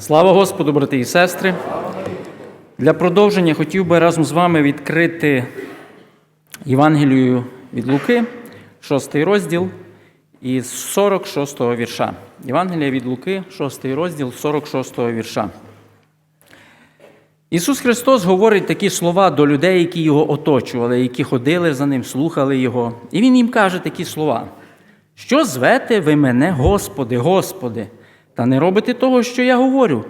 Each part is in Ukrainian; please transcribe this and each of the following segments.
Слава Господу, брати і сестри! Для продовження хотів би разом з вами відкрити Євангелію від Луки, 6 розділ із 46 вірша. Євангелія від Луки, 6 розділ, 46 вірша. Ісус Христос говорить такі слова до людей, які його оточували, які ходили за ним, слухали Його. І Він їм каже такі слова: Що звете ви мене, Господи, Господи, та не робите того, що я говорю?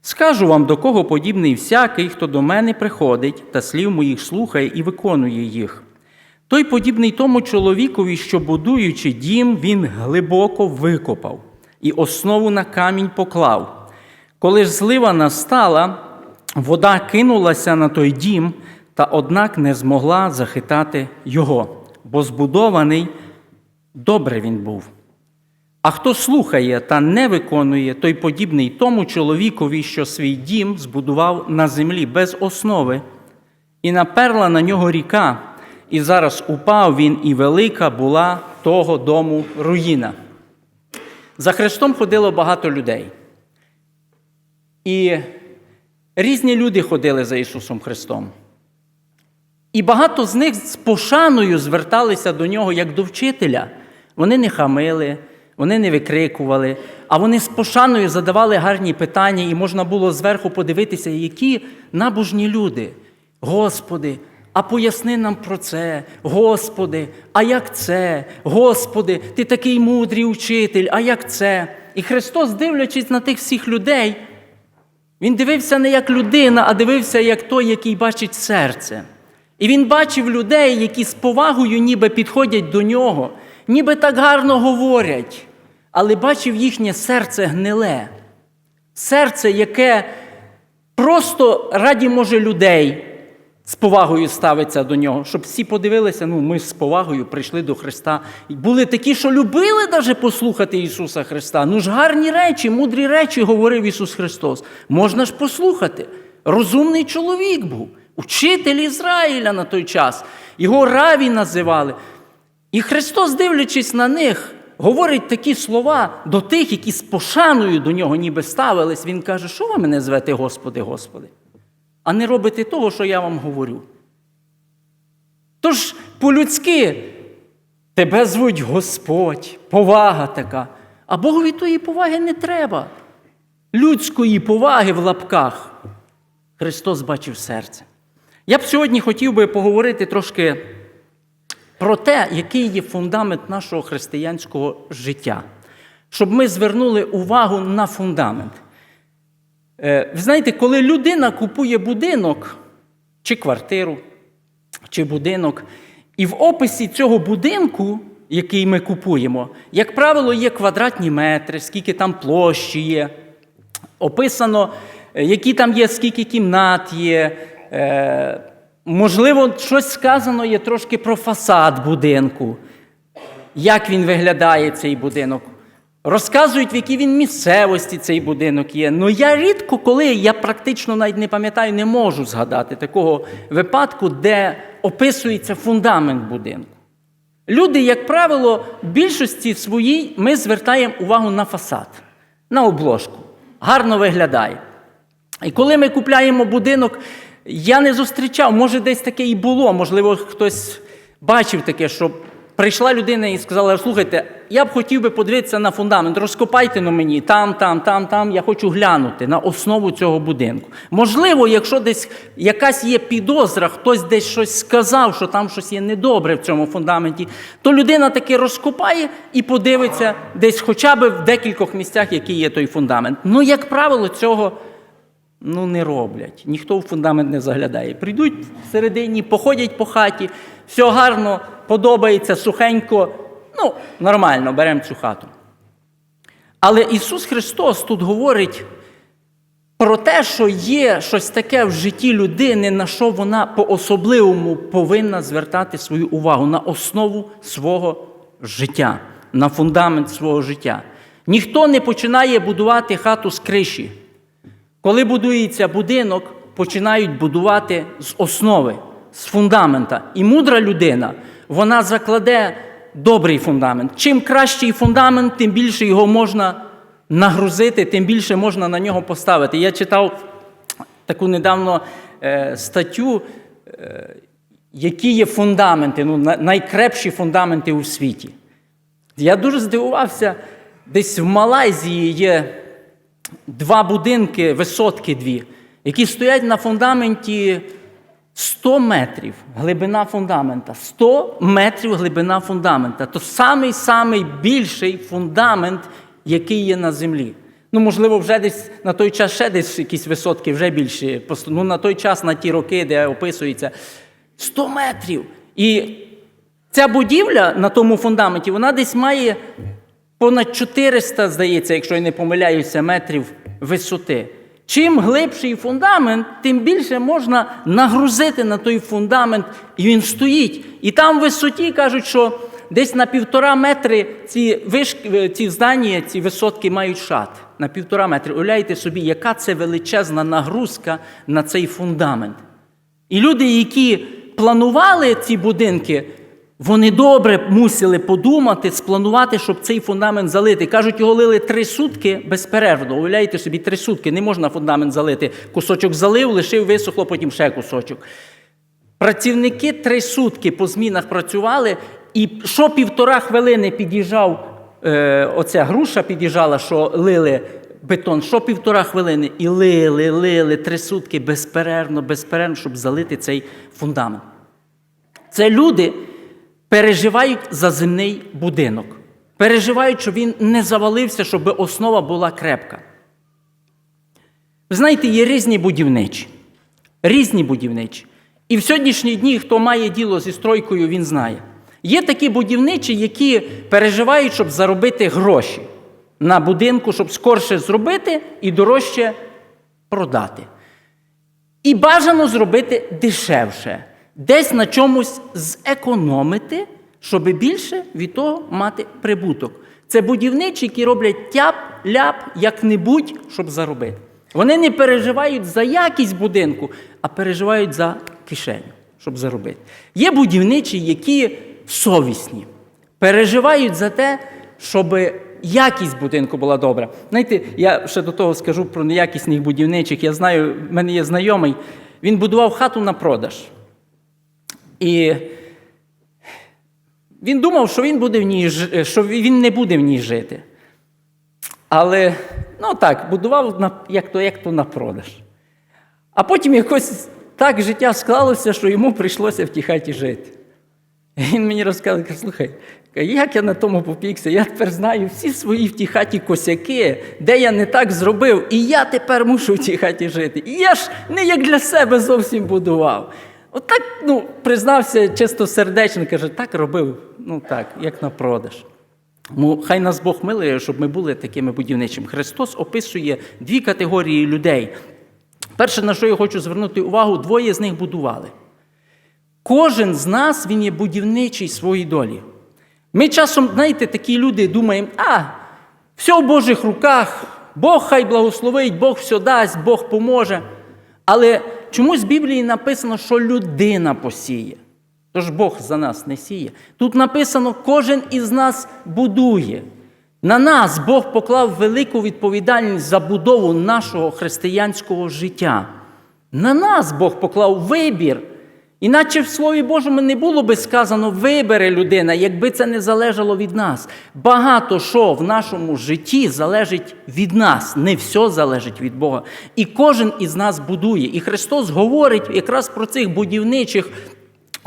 Скажу вам, до кого подібний всякий, хто до мене приходить та слів моїх слухає і виконує їх. Той подібний тому чоловікові, що, будуючи дім, він глибоко викопав і основу на камінь поклав. Коли ж злива настала, вода кинулася на той дім, та однак не змогла захитати його, бо збудований добре він був. А хто слухає та не виконує, той подібний тому чоловікові, що свій дім збудував на землі без основи, і наперла на нього ріка, і зараз упав він, і велика була того дому руїна. За Христом ходило багато людей. І різні люди ходили за Ісусом Христом. І багато з них з пошаною зверталися до нього як до вчителя. Вони не хамили, вони не викрикували, а вони з пошаною задавали гарні питання, і можна було зверху подивитися, які набожні люди. Господи, а поясни нам про це, Господи, а як це? Господи, ти такий мудрий учитель, а як це? І Христос, дивлячись на тих всіх людей, він дивився не як людина, а дивився як той, який бачить серце. І він бачив людей, які з повагою ніби підходять до нього, ніби так гарно говорять, але бачив їхнє серце гниле, серце, яке просто раді може людей з повагою ставиться до нього, щоб всі подивилися, ну ми з повагою прийшли до Христа. І були такі, що любили навіть послухати Ісуса Христа. Ну ж гарні речі, мудрі речі говорив Ісус Христос. Можна ж послухати. Розумний чоловік був, учитель Ізраїля на той час. Його раві називали. І Христос, дивлячись на них, говорить такі слова до тих, які з пошаною до нього ніби ставились. Він каже, що ви мене звете, Господи, Господи? а не робите того, що я вам говорю. Тож по-людськи тебе звуть Господь, повага така, а Богові тої поваги не треба. Людської поваги в лапках Христос бачив серце. Я б сьогодні хотів би поговорити трошки про те, який є фундамент нашого християнського життя, щоб ми звернули увагу на фундамент. Е, Ви знаєте, коли людина купує будинок чи квартиру, чи будинок, і в описі цього будинку, який ми купуємо, як правило, є квадратні метри, скільки там площі є, описано, е, які там є, скільки кімнат є. Можливо, щось сказано є трошки про фасад будинку, як він виглядає цей будинок. Розказують, в якій він місцевості цей будинок є. Ну я рідко, коли я практично навіть не пам'ятаю, не можу згадати такого випадку, де описується фундамент будинку. Люди, як правило, в більшості своїй ми звертаємо увагу на фасад, на обложку. Гарно виглядає. І коли ми купляємо будинок, я не зустрічав, може, десь таке і було, можливо, хтось бачив таке, що прийшла людина і сказала: слухайте, я б хотів би подивитися на фундамент, розкопайте на мені там, там, там, там. Я хочу глянути на основу цього будинку. Можливо, якщо десь якась є підозра, хтось десь щось сказав, що там щось є недобре в цьому фундаменті, то людина таки розкопає і подивиться десь хоча б в декількох місцях, який є той фундамент. Ну, як правило, цього ну, не роблять. Ніхто в фундамент не заглядає. Прийдуть всередині, походять по хаті, все гарно, подобається, сухенько. Ну, нормально, беремо цю хату. Але Ісус Христос тут говорить про те, що є щось таке в житті людини, на що вона по-особливому повинна звертати свою увагу на основу свого життя, на фундамент свого життя. Ніхто не починає будувати хату з криші. Коли будується будинок, починають будувати з основи, з фундамента. І мудра людина, вона закладе добрий фундамент. Чим кращий фундамент, тим більше його можна нагрузити, тим більше можна на нього поставити. Я читав таку недавно е, статтю, е, які є фундаменти, ну, найкрепші фундаменти у світі. Я дуже здивувався, десь в Малайзії є два будинки, висотки дві, які стоять на фундаменті 100 метрів глибина фундамента. 100 метрів глибина фундамента. То самий самий більший фундамент, який є на землі. Ну, можливо, вже десь на той час ще десь якісь висотки вже більші. Ну, на той час, на ті роки, де описується 100 метрів. І ця будівля на тому фундаменті, вона десь має понад 400, здається, якщо я не помиляюся, метрів висоти. Чим глибший фундамент, тим більше можна нагрузити на той фундамент, і він стоїть. І там в висоті кажуть, що десь на півтора метри ці вишки, ці здання, ці висотки мають шат. На півтора метри. Уявляєте собі, яка це величезна нагрузка на цей фундамент. І люди, які планували ці будинки, вони добре мусили подумати, спланувати, щоб цей фундамент залити. Кажуть, його лили три сутки безперервно. Уявляєте собі, три сутки не можна фундамент залити. Кусочок залив, лишив, висохло, потім ще кусочок. Працівники три сутки по змінах працювали, і що півтора хвилини під'їжджав, е, оця груша під'їжджала, що лили бетон, що півтора хвилини, і лили, лили три сутки безперервно, безперервно, щоб залити цей фундамент. Це люди переживають за земний будинок, переживають, щоб він не завалився, щоб основа була крепка. Ви знаєте, є різні будівничі. Різні будівничі. І в сьогоднішні дні, хто має діло зі стройкою, він знає. Є такі будівничі, які переживають, щоб заробити гроші на будинку, щоб скорше зробити і дорожче продати. І бажано зробити дешевше, десь на чомусь зекономити, щоб більше від того мати прибуток. Це будівничі, які роблять тяп-ляп як-небудь, щоб заробити. Вони не переживають за якість будинку, а переживають за кишеню, щоб заробити. Є будівничі, які совісні, переживають за те, щоб якість будинку була добра. Знаєте, я ще до того скажу про неякісних будівничих. Я знаю, в мене є знайомий, він будував хату на продаж. І він думав, що він, буде в ній, що він не буде в ній жити. Але, ну так, будував на, як, то, як то на продаж. А потім якось так життя склалося, що йому прийшлося в тій хаті жити. Він мені розказує, слухай, як я на тому попікся, я тепер знаю всі свої в тій хаті косяки, де я не так зробив, і я тепер мушу в тій хаті жити. І я ж не як для себе зовсім будував. Отак, ну, признався чисто сердечно, каже, так робив, ну так, як на продаж. Ну, хай нас Бог милує, щоб ми були такими будівничими. Христос описує дві категорії людей. Перше, на що я хочу звернути увагу, двоє з них будували. Кожен з нас він є будівничий своїй долі. Ми часом, знаєте, такі люди думаємо, а, все в Божих руках, Бог хай благословить, Бог все дасть, Бог поможе. Але чомусь в Біблії написано, що людина посіє. Тож Бог за нас не сіє. Тут написано, кожен із нас будує. На нас Бог поклав велику відповідальність за будову нашого християнського життя. На нас Бог поклав вибір. Іначе в Слові Божому не було би сказано вибере людина, якби це не залежало від нас. Багато що в нашому житті залежить від нас, не все залежить від Бога. І кожен із нас будує. І Христос говорить якраз про цих будівничих.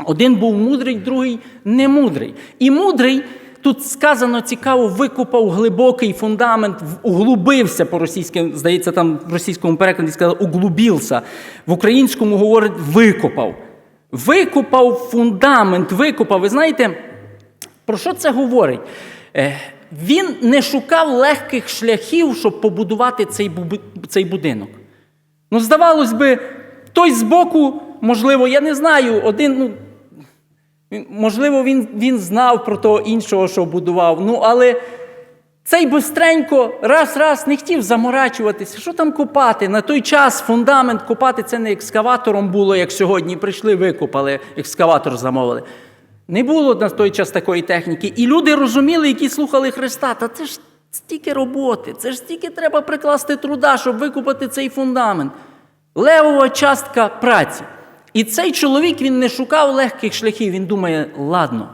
Один був мудрий, другий немудрий. І мудрий. Тут сказано цікаво, викопав глибокий фундамент, углубився по-російськи, здається, там в російському перекладі сказали углубився. В українському говорить викопав. Викопав фундамент, викопав. Ви знаєте, про що це говорить? Е, Він не шукав легких шляхів, щоб побудувати цей, цей будинок. Ну, здавалось би, той збоку, можливо, я не знаю, один, ну, можливо, він, він знав про того іншого, що будував. Ну, але цей бистренько раз-раз не хотів заморачуватися. Що там копати? На той час фундамент копати це не екскаватором було, як сьогодні. Прийшли, викопали, екскаватор замовили. Не було на той час такої техніки. І люди розуміли, які слухали Христа. Та це ж Стільки роботи, це ж стільки треба прикласти труда, щоб викупити цей фундамент. Левова частка праці. І цей чоловік він не шукав легких шляхів. Він думає, ладно,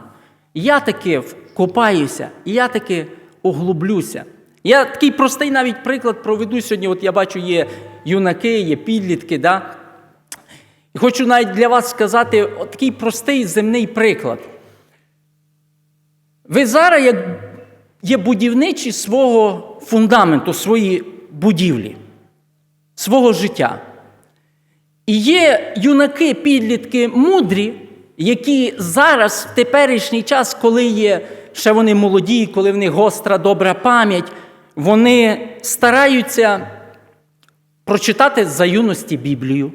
я таки вкопаюся, я таки оглублюся. Я такий простий навіть приклад проведу сьогодні. От я бачу, є юнаки, є підлітки. Да? І хочу навіть для вас сказати от такий простий земний приклад. Ви зараз як є будівничі свого фундаменту, свої будівлі, свого життя. І є юнаки, підлітки мудрі, які зараз, в теперішній час, коли є ще вони молоді, коли в них гостра добра пам'ять, вони стараються прочитати за юності Біблію,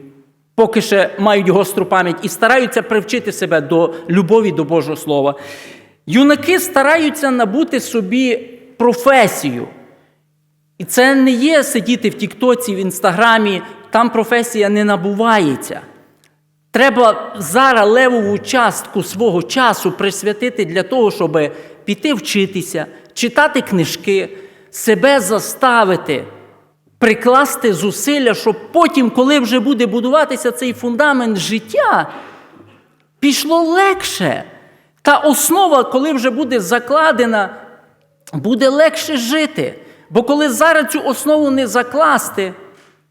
поки ще мають гостру пам'ять, і стараються привчити себе до любові до Божого Слова. Юнаки стараються набути собі професію. І це не є сидіти в Тіктоці, в Інстаграмі, там професія не набувається. Треба зараз левову частку свого часу присвятити для того, щоб піти вчитися, читати книжки, себе заставити, прикласти зусилля, щоб потім, коли вже буде будуватися цей фундамент життя, пішло легше. Та основа, коли вже буде закладена, буде легше жити. Бо коли зараз цю основу не закласти,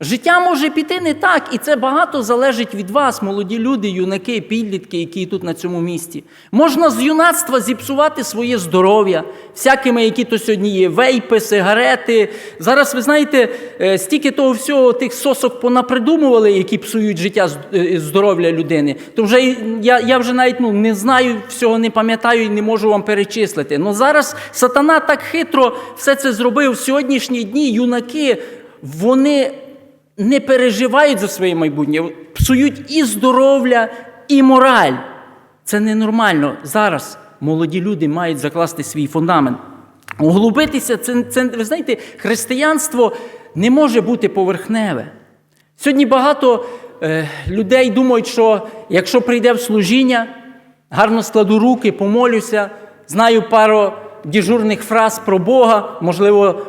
життя може піти не так, і це багато залежить від вас, молоді люди, юнаки, підлітки, які тут на цьому місці. Можна з юнацтва зіпсувати своє здоров'я, всякими, які то сьогодні є, вейпи, сигарети. Зараз, ви знаєте, е, стільки того всього тих сосок понапридумували, які псують життя е, здоров'я людини. То вже я, я вже навіть ну, не знаю, всього не пам'ятаю і не можу вам перечислити. Ну зараз сатана так хитро все це зробив. В сьогоднішні дні юнаки, вони не переживають за своє майбутнє, псують і здоров'я, і мораль. Це ненормально. Зараз молоді люди мають закласти свій фундамент. Углубитися, це, це, ви знаєте, християнство не може бути поверхневе. Сьогодні багато е, людей думають, що якщо прийде в служіння, гарно складу руки, помолюся, знаю пару діжурних фраз про Бога, можливо,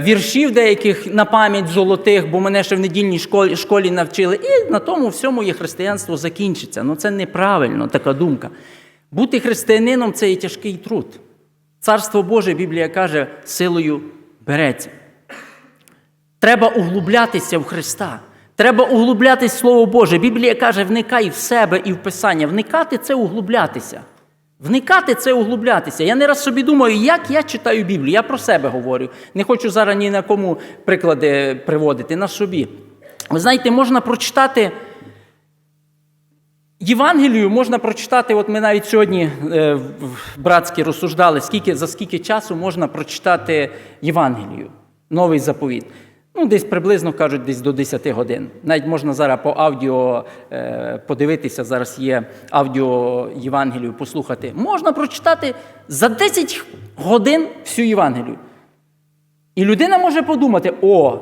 віршів деяких на пам'ять золотих, бо мене ще в недільній школі, школі навчили. І на тому всьому є християнство закінчиться. Ну це неправильно, така думка. Бути християнином це є тяжкий труд. Царство Боже, Біблія каже, силою береться. Треба углублятися в Христа. Треба углублятись в Слово Боже. Біблія каже, вникай в себе і в Писання. Вникати це углублятися. Вникати це углублятися. Я не раз собі думаю, як я читаю Біблію. Я про себе говорю. Не хочу зараз ні на кому приклади приводити, на собі. Ви знаєте, можна прочитати. Євангелію можна прочитати, от ми навіть сьогодні е, братські розсуждали, скільки, за скільки часу можна прочитати Євангелію, новий заповіт. Ну, десь приблизно кажуть, десь до 10 годин. Навіть можна зараз по аудіо е, подивитися, зараз є аудіо Євангелію послухати. Можна прочитати за 10 годин всю Євангелію. І людина може подумати: о,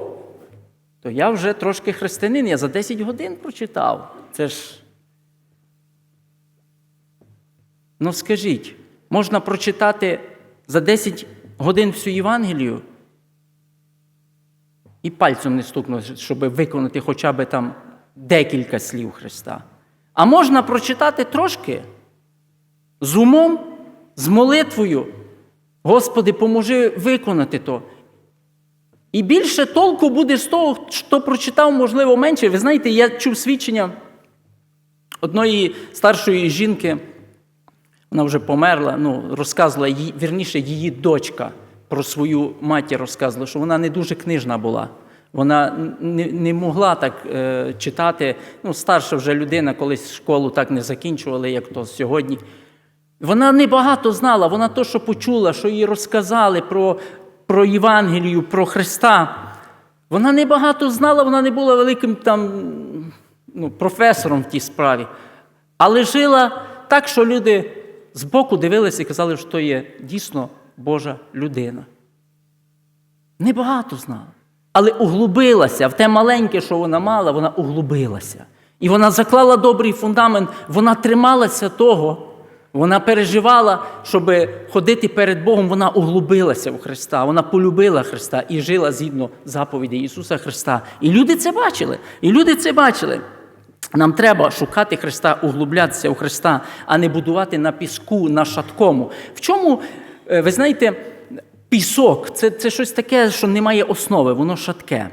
то я вже трошки християнин, я за 10 годин прочитав. Це ж. Ну скажіть, можна прочитати за 10 годин всю Євангелію і пальцем не стукнути, щоб виконати хоча б там декілька слів Христа. А можна прочитати трошки з умом, з молитвою. Господи, поможи виконати то. І більше толку буде з того, що прочитав, можливо, менше. Ви знаєте, я чув свідчення одної старшої жінки. Вона вже померла, ну, розказувала її, вірніше, її дочка про свою матір розказувала, що вона не дуже книжна була. Вона не, не могла так е, читати. Ну, старша вже людина, колись школу так не закінчувала, як то сьогодні. Вона небагато знала, вона то, що почула, що їй розказали про, про Євангелію, про Христа. Вона небагато знала, вона не була великим там, ну, професором в тій справі. Але жила так, що люди збоку дивилися і казали, що то є дійсно Божа людина. Небагато знала. Але углубилася в те маленьке, що вона мала, вона углубилася. І вона заклала добрий фундамент, вона трималася того, Вона переживала, щоб ходити перед Богом, вона углубилася в Христа, вона полюбила Христа і жила згідно заповіді Ісуса Христа. І люди це бачили. І люди це бачили. Нам треба шукати Христа, углублятися у Христа, а не будувати на піску, на шаткому. В чому, ви знаєте, пісок це, це щось таке, що не має основи, воно шатке.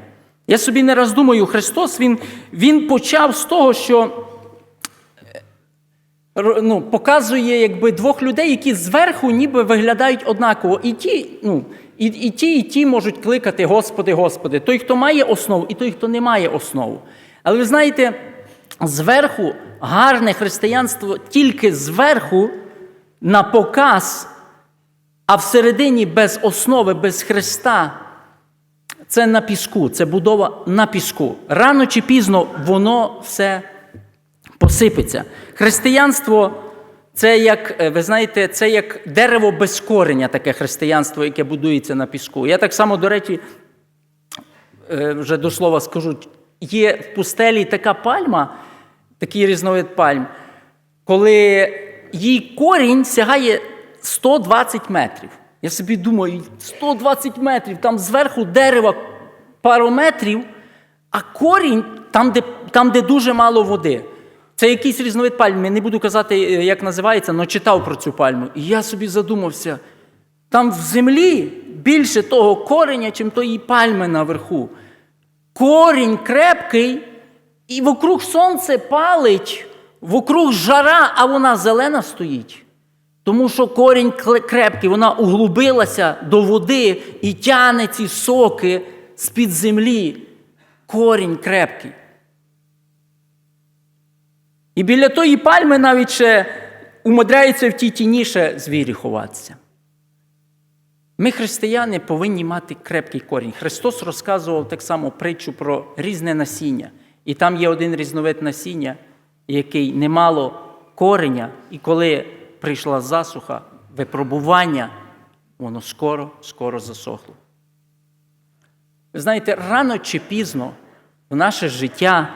Я собі не раз думаю, Христос він, він почав з того, що ну, показує якби двох людей, які зверху ніби виглядають однаково. І ті, ну, і, і ті, і ті можуть кликати Господи, Господи. Той, хто має основу, і той, хто не має основу. Але ви знаєте, зверху гарне християнство тільки зверху на показ, а всередині без основи, без Христа. Це на піску, це будова на піску. Рано чи пізно воно все посипеться. Християнство це як, е, ви знаєте, це як дерево без кореня, таке християнство, яке будується на піску. Я так само, до речі, е, вже до слова скажу, є в пустелі така пальма, такий різновид пальм, коли її корінь сягає 120 метрів. Я собі думаю, 120 метрів, там зверху дерева пару метрів, а корінь там, де, там, де дуже мало води. Це якийсь різновид пальми. Не буду казати, е, як називається, але читав про цю пальму. І я собі задумався, там в землі більше того кореня, чим тої пальми наверху. Корінь крепкий, і вокруг сонце палить, вокруг жара, а вона зелена стоїть. Тому що корінь крепкий, вона углубилася до води і тяне ці соки з-під землі. Корінь крепкий. І біля тої пальми навіть ще умудряються в тій тіні ще звірі ховатися. Ми, християни, повинні мати крепкий корінь. Христос розказував так само притчу про різне насіння. І там є один різновид насіння, який не мало кореня, і коли прийшла засуха, випробування, воно скоро, скоро засохло. Ви знаєте, рано чи пізно в наше життя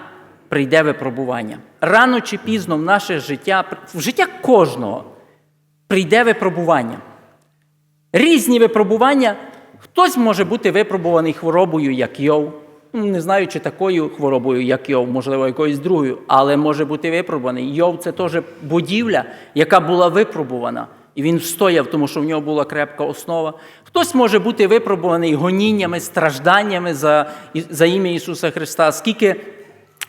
прийде випробування. Рано чи пізно в наше життя, в життя кожного прийде випробування. Різні випробування. Хтось може бути випробуваний хворобою, як Йов. Не знаю, чи такою хворобою, як Йов, можливо, якоюсь другою, але може бути випробуваний. Йов це теж будівля, яка була випробувана. І він встояв, тому що в нього була крепка основа. Хтось може бути випробуваний гоніннями, стражданнями за, за ім'я Ісуса Христа. Скільки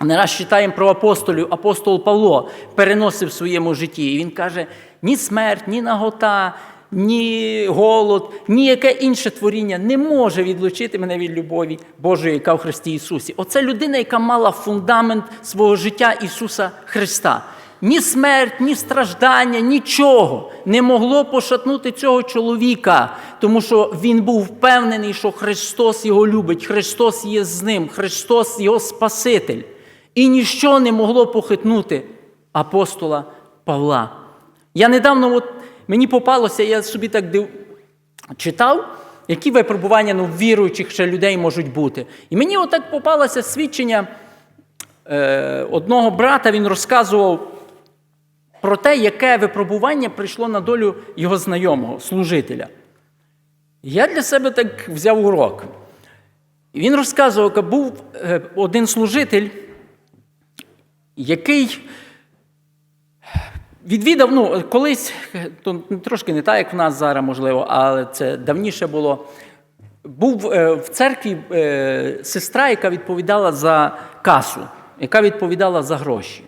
не раз читаємо про апостолів, апостол Павло переносив в своєму житті. І він каже: ні смерть, ні нагота, ні голод, ні яке інше творіння не може відлучити мене від любові Божої, яка в Христі Ісусі. Оце людина, яка мала фундамент свого життя Ісуса Христа. Ні смерть, ні страждання, нічого не могло пошатнути цього чоловіка, тому що він був впевнений, що Христос його любить, Христос є з ним, Христос його Спаситель. І ніщо не могло похитнути апостола Павла. Я недавно, от, мені попалося, я собі так див... читав, які випробування ну, віруючих ще людей можуть бути. І мені отак попалося свідчення е, одного брата, він розказував про те, яке випробування прийшло на долю його знайомого, служителя. Я для себе так взяв урок. І Він розказував, як був е, один служитель, який відвідав, ну, колись, то трошки не так, як в нас зараз, можливо, але це давніше було. Був е, в церкві е, сестра, яка відповідала за касу, яка відповідала за гроші.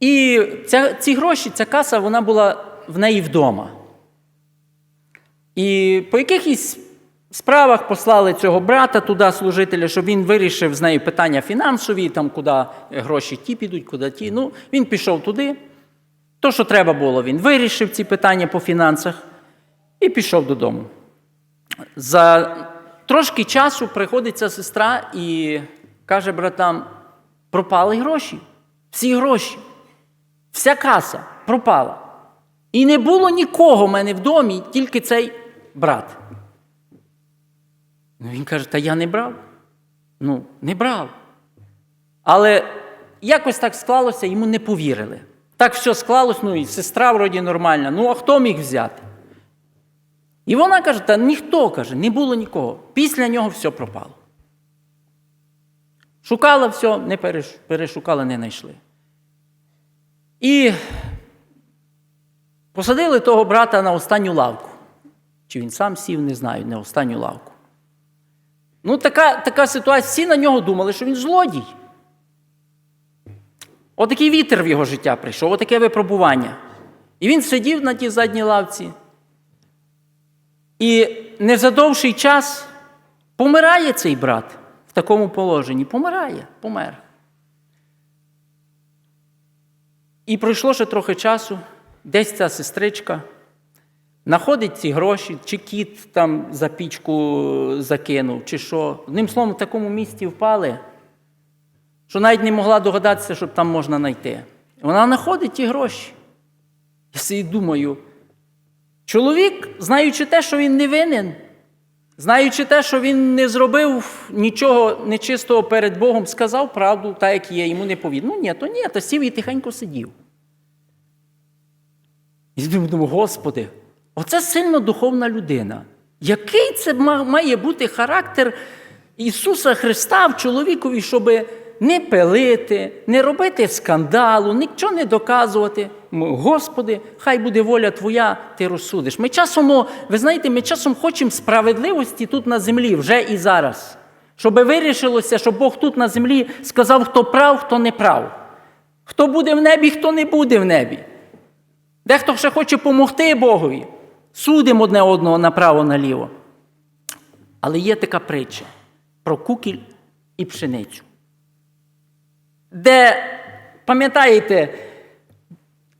І ця, ці гроші, ця каса, вона була в неї вдома. І по якихось справах послали цього брата туди, служителя, щоб він вирішив з нею питання фінансові, там, куди гроші ті підуть, куди ті. Ну, він пішов туди. То, що треба було, він вирішив ці питання по фінансах і пішов додому. За трошки часу приходить ця сестра і каже братам: пропали гроші, всі гроші, вся каса пропала. І не було нікого в мене в домі, тільки цей брат. Ну, він каже, та я не брав. Ну, не брав. Але якось так склалося, йому не повірили. Так все склалось, ну і сестра вроді нормальна. Ну, а хто міг взяти? І вона каже: та ніхто каже, не було нікого. Після нього все пропало. Шукала все, не перешукала, не знайшли. І посадили того брата на останню лавку. Чи він сам сів, не знаю, на останню лавку. Ну, така, така ситуація. Всі на нього думали, що він злодій. Отакий вітер в його життя прийшов, отаке випробування. І він сидів на тій задній лавці. І не за довший час помирає цей брат в такому положенні. Помирає, помер. І пройшло ще трохи часу, десь ця сестричка знаходить ці гроші, чи кіт там за пічку закинув, чи що. Одним словом, в такому місці впали, що навіть не могла догадатися, що там можна знайти. Вона знаходить ті гроші. Я собі думаю, чоловік, знаючи те, що він не винен, знаючи те, що він не зробив нічого нечистого перед Богом, сказав правду, так як є, йому не повів. Ну ні, то ні, то сів і тихенько сидів. І думаю, Господи, оце сильно духовна людина. Який це має бути характер Ісуса Христа в чоловікові, щоб не пилити, не робити скандалу, нічого не доказувати. Господи, хай буде воля Твоя, ти розсудиш. Ми часом, ви знаєте, ми часом хочемо справедливості тут на землі, вже і зараз. Щоб вирішилося, щоб Бог тут на землі сказав, хто прав, хто не прав. Хто буде в небі, хто не буде в небі. Дехто ще хоче допомогти Богові. Судимо одне одного направо-наліво. Але є така притча про кукіль і пшеницю. Де, пам'ятаєте,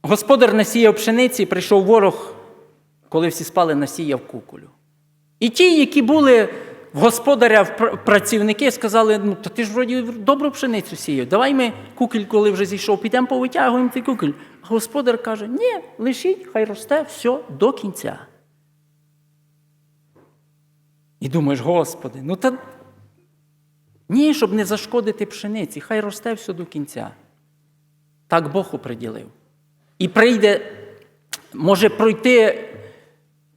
господар насіяв пшениці, прийшов ворог, коли всі спали, насіяв куколю. І ті, які були в господаря в працівники, сказали: ну, та ти ж вроді добру пшеницю сіяв. Давай ми кукіль, коли вже зійшов, підемо повитягуємо цей кукіль. А господар каже: ні, лишіть, хай росте все до кінця. І думаєш, Господи, ну та ні, щоб не зашкодити пшениці, хай росте все до кінця. Так Бог оприділив. І прийде, може пройти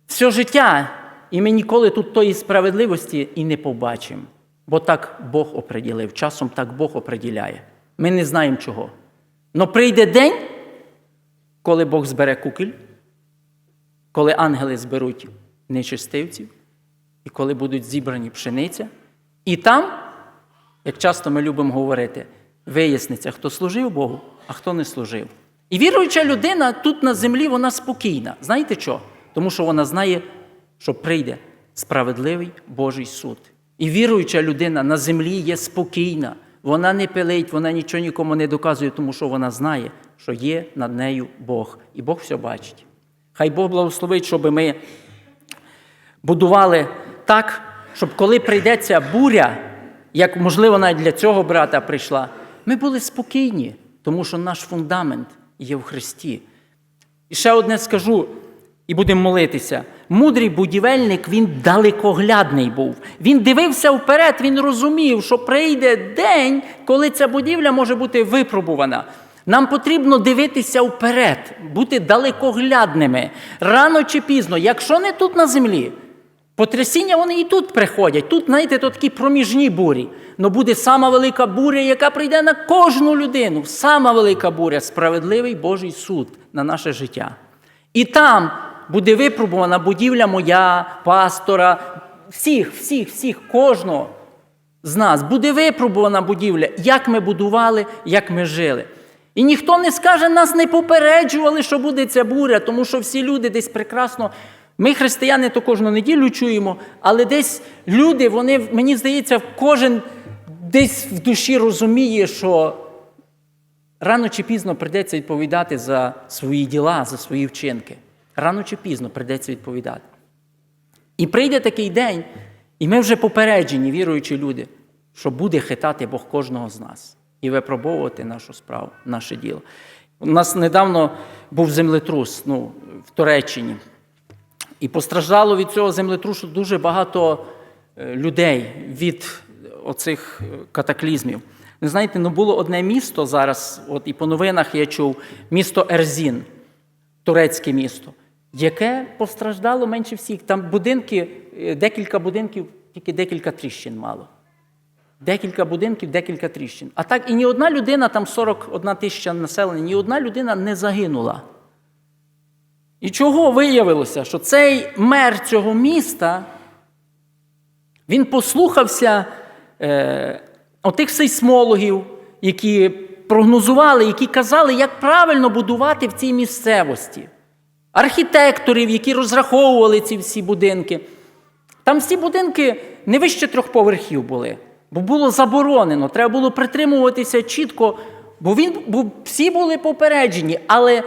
все життя, і ми ніколи тут тої справедливості і не побачимо. Бо так Бог оприділив. Часом так Бог оприділяє. Ми не знаємо чого. Но прийде день, коли Бог збере кукіль, коли ангели зберуть нечистивців, і коли будуть зібрані пшениця. І там, як часто ми любимо говорити, виясниться, хто служив Богу, а хто не служив. І віруюча людина тут на землі, вона спокійна. Знаєте що? Тому що вона знає, що прийде справедливий Божий суд. І віруюча людина на землі є спокійна. Вона не пилить, вона нічого нікому не доказує, тому що вона знає, що є над нею Бог. І Бог все бачить. Хай Бог благословить, щоб ми будували так, щоб коли прийдеться буря, як можливо навіть для цього брата прийшла, ми були спокійні, тому що наш фундамент є в Христі. І ще одне скажу, і будемо молитися. Мудрий будівельник, він далекоглядний був. Він дивився вперед, він розумів, що прийде день, коли ця будівля може бути випробувана. Нам потрібно дивитися вперед, бути далекоглядними. Рано чи пізно, якщо не тут на землі, потрясіння вони і тут приходять. Тут, знаєте, то такі проміжні бурі. Но буде сама велика буря, яка прийде на кожну людину. Сама велика буря, справедливий Божий суд на наше життя. І там буде випробувана будівля моя, пастора, всіх, всіх, всіх, кожного з нас. Буде випробувана будівля, як ми будували, як ми жили. І ніхто не скаже, нас не попереджували, що буде ця буря, тому що всі люди десь прекрасно. Ми, християни, то кожну неділю чуємо, але десь люди, вони, мені здається, кожен десь в душі розуміє, що рано чи пізно прийдеться відповідати за свої діла, за свої вчинки. Рано чи пізно прийдеться відповідати. І прийде такий день, і ми вже попереджені, віруючі люди, що буде хитати Бог кожного з нас і випробовувати нашу справу, наше діло. У нас недавно був землетрус ну, в Туреччині. І постраждало від цього землетрусу дуже багато е, людей від оцих е, катаклізмів. Ви знаєте, ну було одне місто зараз, от і по новинах я чув, місто Ерзін, турецьке місто, яке постраждало менше всіх. Там будинки, е, декілька будинків, тільки декілька тріщин мало. Декілька будинків, декілька тріщин. А так і ні одна людина, там 41 тисяча населення, ні одна людина не загинула. І чого виявилося, що цей мер цього міста, він послухався е, отих сейсмологів, які прогнозували, які казали, як правильно будувати в цій місцевості. Архітекторів, які розраховували ці всі будинки. Там всі будинки не вище трьох поверхів були, бо було заборонено. Треба було притримуватися чітко, бо він, бо всі були попереджені, але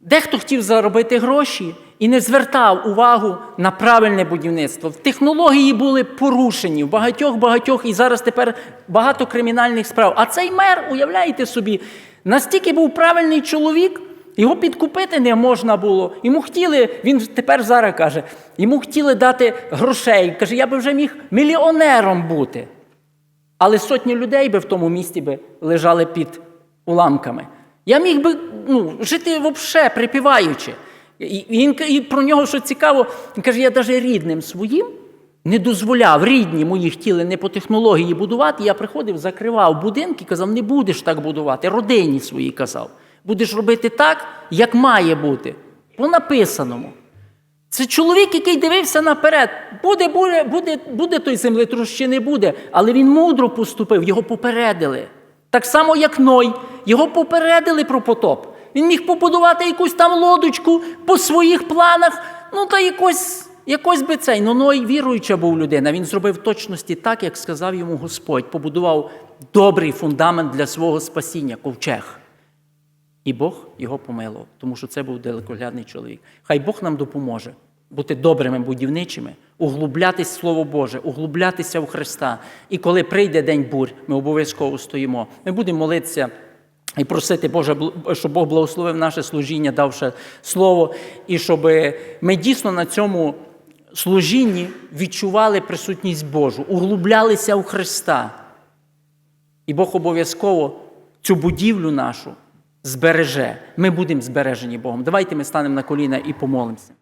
дехто хотів заробити гроші і не звертав увагу на правильне будівництво. Технології були порушені в багатьох багатьох, і зараз тепер багато кримінальних справ. А цей мер, уявляєте собі, настільки був правильний чоловік. Його підкупити не можна було. Йому хотіли, він тепер зараз каже, йому хотіли дати грошей. Каже, я би вже міг мільйонером бути. Але сотні людей би в тому місті би лежали під уламками. Я міг би ну, жити взагалі, припіваючи. І, він, і про нього що цікаво, він каже, я навіть рідним своїм не дозволяв, рідні мої хотіли не по технології будувати. Я приходив, закривав будинки, казав, не будеш так будувати. Родині своїй казав. Будеш робити так, як має бути. По написаному. Це чоловік, який дивився наперед. Буде, буде, буде, буде той землетрус чи не буде, але він мудро поступив, його попередили. Так само, як Ной, його попередили про потоп. Він міг побудувати якусь там лодочку по своїх планах, ну та якось, якось би цей. Ну Ной віруюча був людина. Він зробив точності так, як сказав йому Господь. Побудував добрий фундамент для свого спасіння, ковчег. І Бог його помилував, тому що це був далекоглядний чоловік. Хай Бог нам допоможе бути добрими будівничими, углублятись в Слово Боже, углублятися в Христа. І коли прийде день бурь, ми обов'язково стоїмо. Ми будемо молитися і просити, Боже, щоб Бог благословив наше служіння, давши слово, і щоб ми дійсно на цьому служінні відчували присутність Божу, углублялися в Христа. І Бог обов'язково цю будівлю нашу збереже. Ми будемо збережені Богом. Давайте ми станемо на коліна і помолимося.